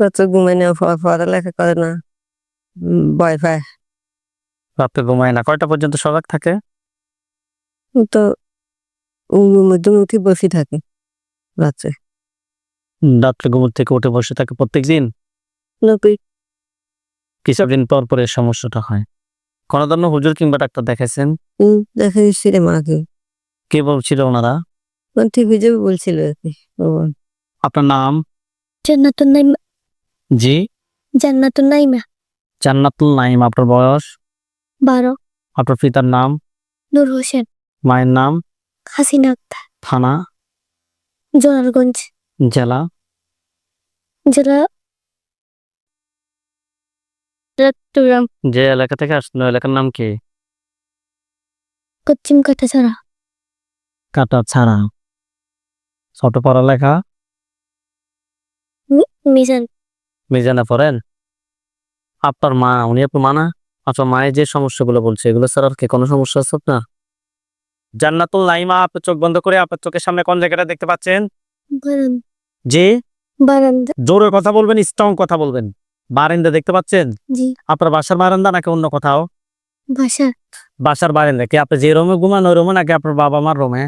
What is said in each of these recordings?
রাত্রে ঘুমাই না পড়ালেখা করে না। ভয় পায়। রাতে ঘুমায় না। কয়টা পর্যন্ত সজাগ থাকে? তো মধ্যে উঠে বসে থাকে রাত্রে হুম, রাত্রে ঘুম থেকে উঠে বসে থাকে প্রত্যেকদিন নবী কিছুদিন পর পর সমস্যাটা হয়। কোনো ধরনের হুজুর কিংবা ডাক্তার দেখাইছেন? দেখা রে মাকে। কে বলছিল ওনারা? ঠিক হয়ে যাবে বলছিল কি। ও আপনার নাম? জান্নাতুন নাইমা জি? জান্নাতুন নাইমা। জান্নাতুল নাইম আপনার বয়স? বারো। আপনার পিতার নাম? নূর হোসেন। মায়ের নাম? হাসিনা আক্তার। থানা? জোনারগঞ্জ জেলা? জেলা? চট্টগ্রাম। যে এলাকা থেকে আসলো এলাকার নাম কি? পশ্চিম কাটাছাড়া। কাটা ছাড়া ছোট পড়ালেখা? মি- মিজান মিজানে পড়েন? আপনার মা উনি আপনার মা না? আপনার মায়ের যে সমস্যাগুলো বলছে এগুলো ছাড়া আর কি কোনো সমস্যা আছে আপনার? জান্নাতুল নাইমা আপনি চোখ বন্ধ করে আপনার চোখের সামনে কোন জায়গাটা দেখতে পাচ্ছেন? বারান্দা যে? বারান্দা জোরে কথা বলবেন স্ট্রং কথা বলবেন। বারান্দা দেখতে পাচ্ছেন? আপনার বাসার বারান্দা নাকি অন্য কোথাও? বাসার বারান্দা কি আপনি যে রুমে ঘুমান ওই রুমে নাকি আপনার বাবা মার রুমে?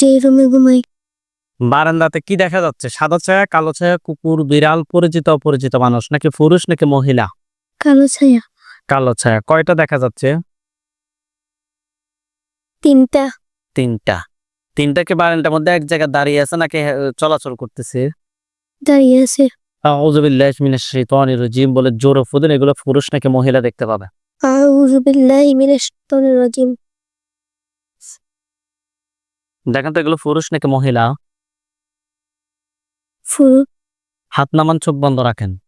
যে রুমে ঘুমাই। বারান্দাতে কি দেখা যাচ্ছে? সাদা ছায়া কালো ছায়া কুকুর বিড়াল পরিচিত অপরিচিত মানুষ নাকি পুরুষ নাকি মহিলা? কালো ছায়া। কালো ছায়া। কয়টা দেখা যাচ্ছে? তিনটা। তিনটা। তিনটাকে বারান্দার মধ্যে এক জায়গায় দাঁড়িয়ে আছে নাকি চলাচল করতেছে? দাঁড়িয়ে আছে। আউযুবিল্লাহি মিনাশ শাইতানির রাজিম বলে জোরে ফুদেন এগুলো পুরুষ নাকি মহিলা দেখতে পাবে? আউযু বিল্লাহি মিনাশ শাইতানির রাজিম। দেখেন তো এগুলো পুরুষ নাকি মহিলা? হাত নামান চোখ বন্ধ রাখেন।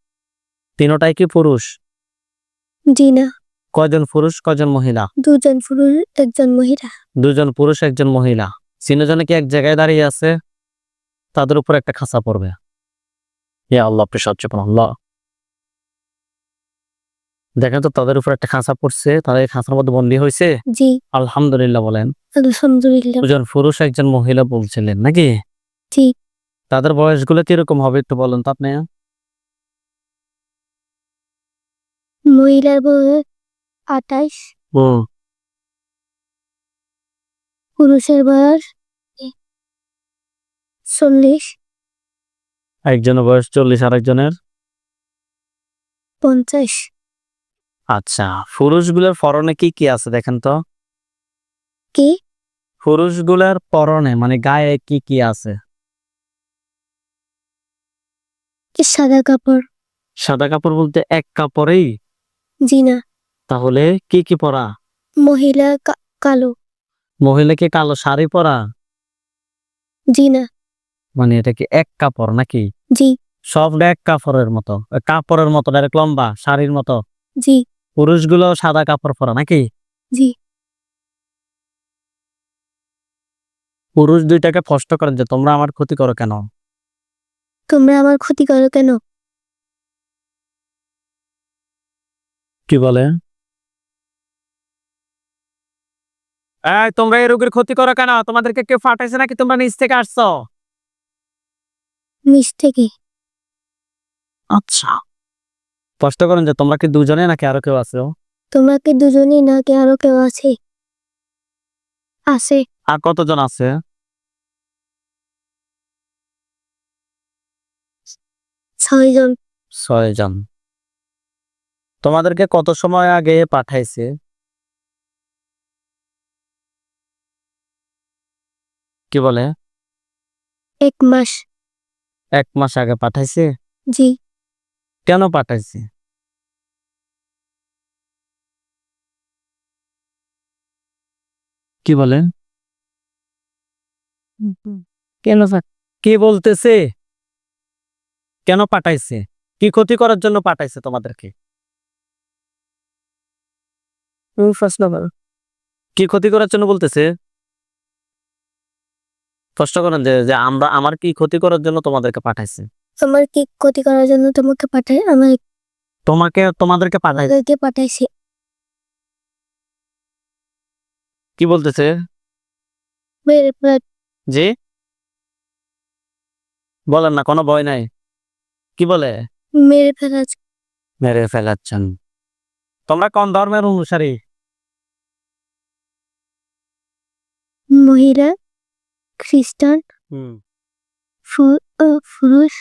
তিনোটাই কি পুরুষ? জিনা কয়জন পুরুষ কয়জন মহিলা? দুজন পুরুষ একজন মহিলা। দুজন পুরুষ একজন মহিলা। তিনজনে কি এক জায়গায় দাঁড়িয়ে আছে? তাদের উপর একটা খাঁচা পড়বে। ইয়া আল্লাহ আপনি আল্লাহ। দেখেন তো তাদের উপর একটা খাঁচা পড়ছে তারা এই খাঁচার মধ্যে বন্দী হয়েছে? জি। আলহামদুলিল্লাহ বলেন। আলহামদুলিল্লাহ। দুজন পুরুষ একজন মহিলা বলছিলেন নাকি? জি। তাদের বয়সগুলো কীরকম হবে একটু বলুন তো আপনি? মহিলার বয়স আঠাইশ হুম। পুরুষের বয়স চল্লিশ। একজনের বয়স চল্লিশ আর একজনের পঞ্চাশ। আচ্ছা পুরুষগুলোর পরনে কি কি আছে দেখেন তো? কি? পুরুষগুলোর পরনে মানে গায়ে কি কি আছে কি সাদা কাপড়? সাদা কাপড় বলতে এক কাপড়েই? জিনা তাহলে কি কি পরা? মহিলা কা- কালো। মহিলাকে কালো শাড়ি পরা? জিনা মানে এটা কি এক কাপড় নাকি? জি। সব এক কাপড়ের মতো। কাপড়ের মতো ডাইরেক্ট লম্বা শাড়ির মতো। জি। পুরুষগুলো সাদা কাপড় পরা নাকি? জি। পুরুষ দুইটাকে কষ্ট করেন যে তোমরা আমার ক্ষতি করো কেন? তোমরা আমার ক্ষতি করো কেন? কি বলে? এই তোমরা এই রোগীর ক্ষতি করো কেন? তোমাদেরকে কেউ ফাটাইছে নাকি? তোমরা নিচ থেকে আসছো? নিচ থেকে। আচ্ছা। স্পষ্ট করেন যে তোমরা কি দুজনে নাকি আরও কেউ আছো? তোমরা কি দুজনেই নাকি আরও কেউ আছে? আছে। আর কতজন আছে? ছয়জন। ছয়জন। তোমাদেরকে কত সময় আগে পাঠাইছে? কি বলে? এক মাস। এক মাস আগে পাঠাইছে? জি। কেন পাঠাইছে? কি বলেন কেন কি বলতেছে? কেন পাঠাইছে? কি ক্ষতি করার জন্য পাঠাইছে তোমাদেরকে? প্রশ্ন কি ক্ষতি করার জন্য বলতেছে? কষ্ট করেন যে আমরা আমার কি ক্ষতি করার জন্য তোমাদেরকে পাঠাইছে? আমার কি ক্ষতি করার জন্য তোমাকে পাঠাই আমার তোমাকে তোমাদেরকে পাঠাইছে পাঠাইছে। কি বলতেছে? জি? বলেন না কোনো ভয় নাই। কি বলে? মেরে ফেলা মেরে ফেলাচ্ছেন। তোমরা কোন ধর্মের অনুসারী? মহিলা খ্রিস্টান পুরুষ।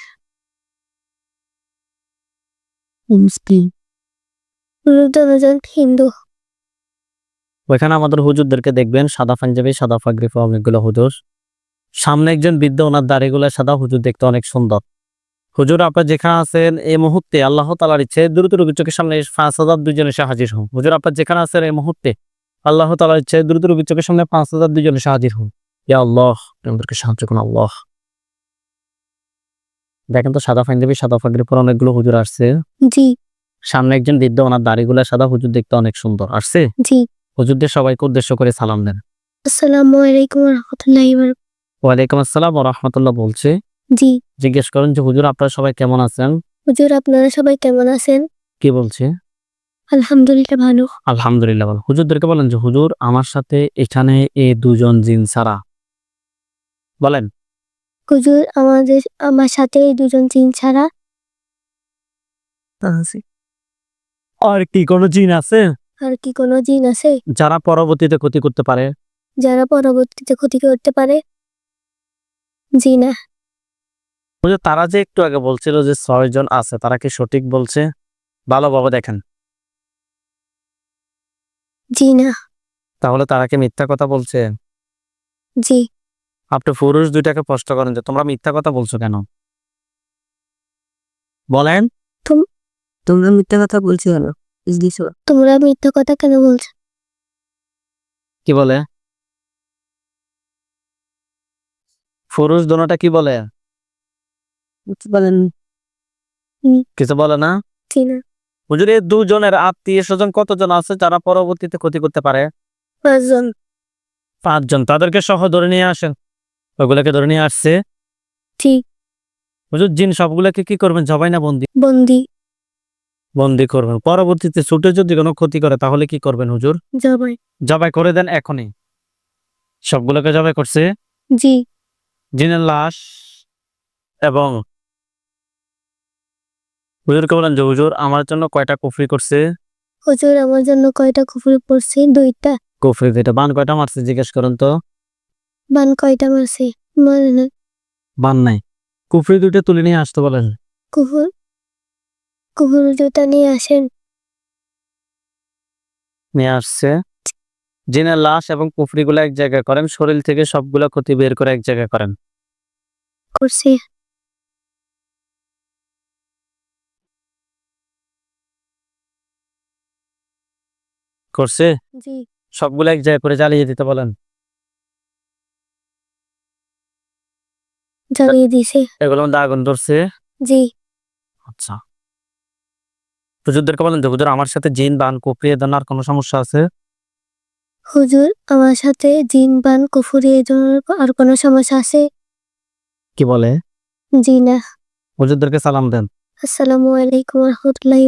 মুসলিম। হিন্দু। ওইখানে আমাদের হুজুরদেরকে দেখবেন সাদা পাঞ্জাবি সাদা পাগড়ি অনেকগুলো হুজুর। সামনে একজন বৃদ্ধ ওনার দাড়িগুলো সাদা হুজুর দেখতে অনেক সুন্দর। হুজুর আপনার যেখানে আছেন এই মুহূর্তে আল্লাহ তালার ইচ্ছে দ্রুত রোগীর চোখের সামনে পাঁচ হাজার দুজন এসে হাজির হন। হুজুর আপনার যেখানে আছেন এই মুহূর্তে আল্লাহ তালার ইচ্ছে দ্রুত রোগীর চোখের সামনে পাঁচ হাজার দুজন এসে হাজির হন। ইয়া আল্লাহ আমাদেরকে সাহায্য করুন আল্লাহ। দেখেন তো সাদা পাঞ্জাবি সাদা পাগড়ি পর অনেকগুলো হুজুর আসছে। জি। সামনে একজন বৃদ্ধ ওনার দাড়িগুলো সাদা হুজুর দেখতে অনেক সুন্দর। আসছে? জি। হুজুরদের সবাইকে উদ্দেশ্য করে সালাম দেন। আসসালামু আলাইকুম রহমতুল্লাহ ওয়ালাইকুম আসসালাম ও রহমতুল্লাহ বলছে জি। জিজ্ঞেস করেন যে হুজুর আপনারা সবাই কেমন আছেন? হুজুর আপনারা সবাই কেমন আছেন? কি বলছে? আলহামদুলিল্লাহ ভালো। আলহামদুলিল্লাহ বল হুজুরদেরকে বলেন যে হুজুর আমার সাথে এখানে এ দুজন জিন ছাড়া। বলেন। হুজুর আমাদের আমার সাথে এই দুজন জিন ছাড়া। আছে আর কি কোনো জিন আছে? আর কি কোনো জিন আছে? যারা পরবর্তীতে ক্ষতি করতে পারে। যারা পরবর্তীতে ক্ষতি করতে পারে? জি না হুজুর তারা যে একটু আগে বলছিল যে ছয় জন আছে তারা কি সঠিক বলছে? ভালোভাবে দেখেন। জি না। তাহলে তারা কি মিথ্যা কথা বলছে? জি। আপনি পুরুষ দুইটাকে প্রশ্ন করেন যে তোমরা মিথ্যা কথা বলছো কেন? বলেন। তোমরা মিথ্যা কথা বলছো কেন? তোমরা মিথ্যা কথা কেন বলছো? কি বলে? পুরুষ দোনোটা কি বলে? বুঝতে পারেন কিছু বলে না? হুজুর এই দুজনের আত্মীয় স্বজন কতজন আছে যারা পরবর্তীতে ক্ষতি করতে পারে? পাঁচজন। পাঁচজন। তাদেরকে সহ ধরে নিয়ে আসেন। ওগুলোকে ধরে নিয়ে আসছে? ঠিক হুজুর জিন সবগুলোকে কি করবেন জবাই না বন্দি? বন্দি। বন্দি করবেন। পরবর্তীতে ছুটে যদি কোনো ক্ষতি করে তাহলে কি করবেন হুজুর? জবাই। জবাই করে দেন এখনই। সবগুলোকে জবাই করছে? জি। জিনের লাশ এবং হুজুরকে বলেন যে হুজুর আমার জন্য কয়টা কুফরি করছে? হুজুর আমার জন্য কয়টা কুফরি পড়ছে? দুইটা। কুফরি দুইটা। বান কয়টা মারছে জিজ্ঞেস করুন তো। বান কয়টা মারছে? মনে না বান নাই। কুফরি দুইটা তুলে নিয়ে আসতে বলেন। কুকুর কুকুর জুতা নিয়ে আসেন। নিয়ে আসছে। জিনের লাশ এবং কুফরিগুলো এক জায়গায় করেন শরীর থেকে সবগুলো ক্ষতি বের করে এক জায়গায় করেন। করছে। করছে? সবগুলো এক জায়গায় করে জ্বালিয়ে দিতে বলেন। জ্বালিয়ে দিছে এগুলো মধ্যে আগুন ধরছে? জি। আচ্ছা। হুজুরদেরকে বলেন যে হুজুর আমার সাথে জিন বান কুফরি কোনো সমস্যা আছে? হুজুর আমার সাথে জিন বান কুফুরি আর কোনো সমস্যা আছে? কি বলে? জি না। হুজুরদেরকে সালাম দেন। আসসালামু আলাইকুম রহমতুল্লাহ